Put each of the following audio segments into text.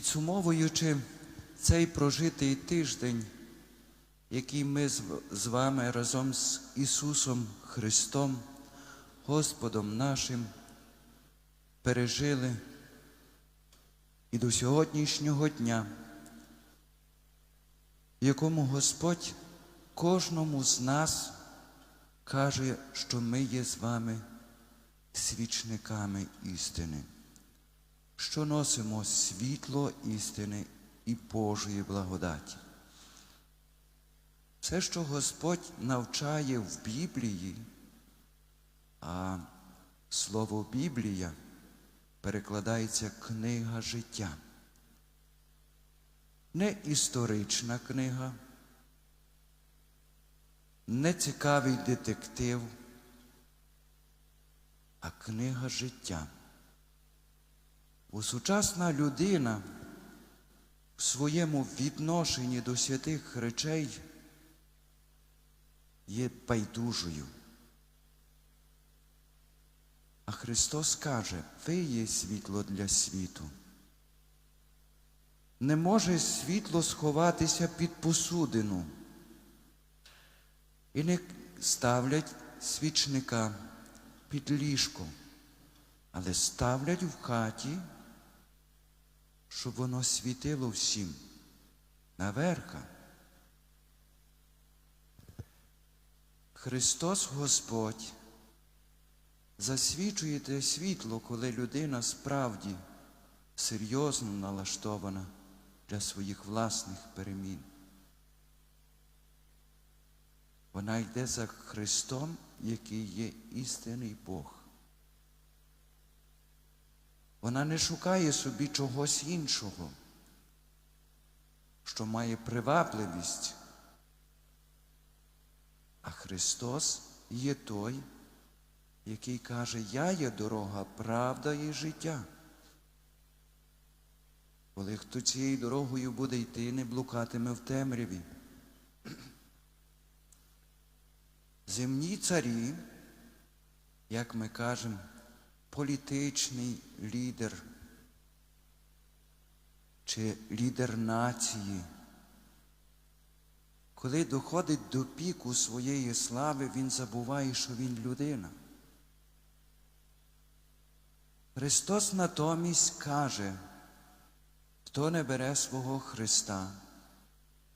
Підсумовуючи цей прожитий тиждень, який ми з- вами разом з Ісусом Христом, Господом нашим, пережили і до сьогоднішнього дня, якому Господь кожному з нас каже, що ми є з вами свічниками істини що носимо світло істини і Божої благодаті. Все, що Господь навчає в Біблії, а слово Біблія перекладається книга життя. Не історична книга, не цікавий детектив, а книга життя. Бо сучасна людина в своєму відношенні до святих речей є байдужою. А Христос каже, ви є світло для світу. Не може світло сховатися під посудину. І не ставлять свічника під ліжко, але ставлять в хаті щоб воно світило всім наверха. Христос Господь засвічує те світло, коли людина справді серйозно налаштована для своїх власних перемін. Вона йде за Христом, який є істинний Бог. Вона не шукає собі чогось іншого, що має привабливість. А Христос є той, який каже, я є дорога, правда і життя. Коли хто цією дорогою буде йти, не блукатиме в темряві. Земні царі, як ми кажемо, політичний лідер чи лідер нації, коли доходить до піку своєї слави, він забуває, що він людина. Христос натомість каже, хто не бере свого Христа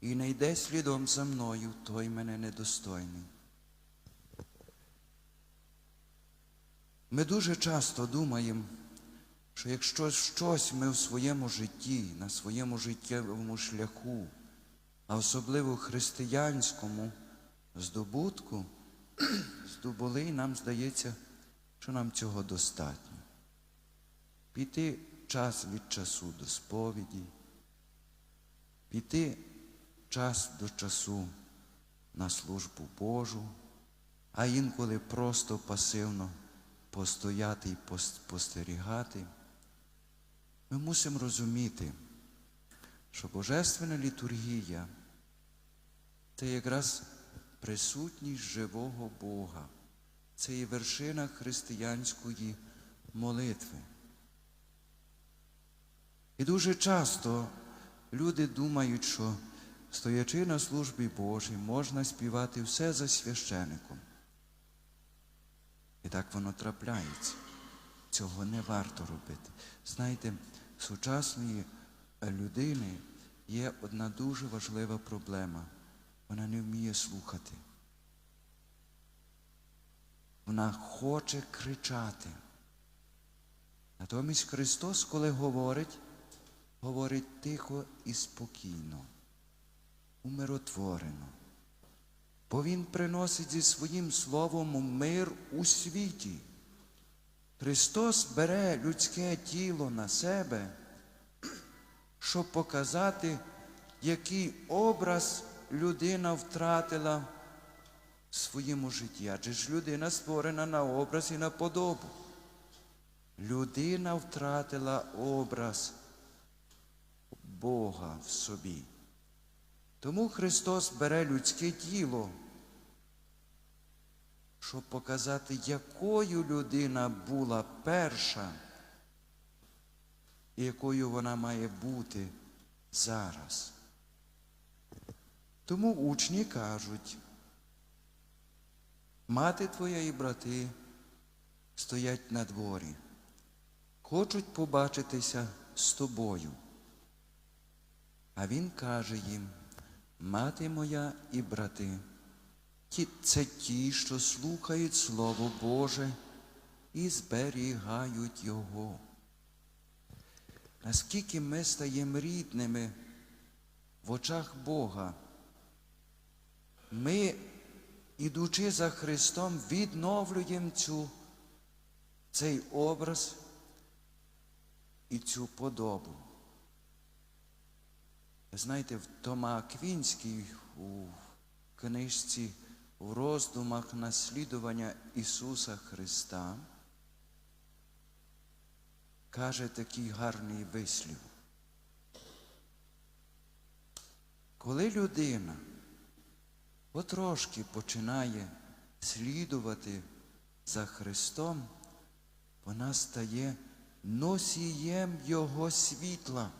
і не йде слідом за мною, той мене недостойний. Ми дуже часто думаємо, що якщо щось ми в своєму житті, на своєму життєвому шляху, а особливо християнському здобутку, здобули, і нам здається, що нам цього достатньо. Піти час від часу до сповіді, піти час до часу на службу Божу, а інколи просто пасивно постояти і спостерігати, ми мусимо розуміти, що Божественна літургія це якраз присутність живого Бога, це є вершина християнської молитви. І дуже часто люди думають, що стоячи на службі Божій, можна співати все за священиком. Так воно трапляється. Цього не варто робити. Знаєте, в сучасної людини є одна дуже важлива проблема. Вона не вміє слухати. Вона хоче кричати. Натомість Христос, коли говорить, говорить тихо і спокійно, умиротворено бо Він приносить зі своїм словом мир у світі. Христос бере людське тіло на себе, щоб показати, який образ людина втратила в своєму житті. Адже ж людина створена на образ і на подобу. Людина втратила образ Бога в собі. Тому Христос бере людське тіло, щоб показати, якою людина була перша і якою вона має бути зараз. Тому учні кажуть, мати твоя і брати стоять на дворі, хочуть побачитися з тобою. А він каже їм, мати моя і брати, це ті, що слухають Слово Боже і зберігають Його. Наскільки ми стаємо рідними в очах Бога, ми, ідучи за Христом, відновлюємо цю, цей образ і цю подобу. Знаєте, в Тома Аквінський у книжці у роздумах наслідування Ісуса Христа каже такий гарний вислів. Коли людина потрошки починає слідувати за Христом, вона стає носієм Його світла.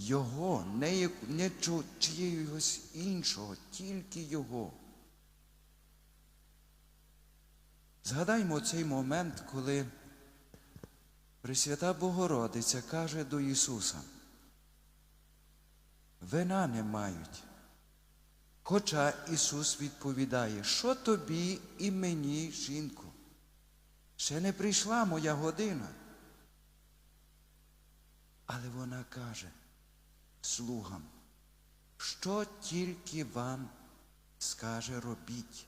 Його, не, не чиєгось іншого, тільки Його. Згадаймо цей момент, коли Пресвята Богородиця каже до Ісуса, вина не мають. Хоча Ісус відповідає, що тобі і мені, жінку, ще не прийшла моя година. Але вона каже слугам, що тільки вам скаже робіть.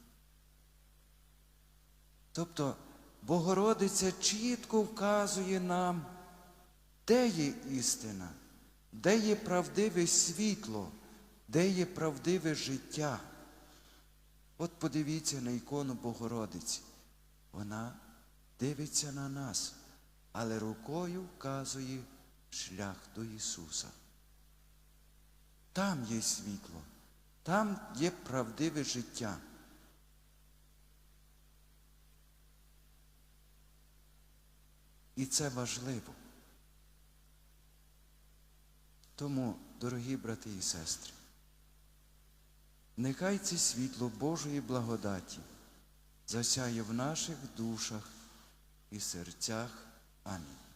Тобто Богородиця чітко вказує нам, де є істина, де є правдиве світло, де є правдиве життя. От подивіться на ікону Богородиці. Вона дивиться на нас, але рукою вказує шлях до Ісуса. Там є світло, там є правдиве життя. І це важливо. Тому, дорогі брати і сестри, нехай це світло Божої благодаті засяє в наших душах і серцях. Амінь.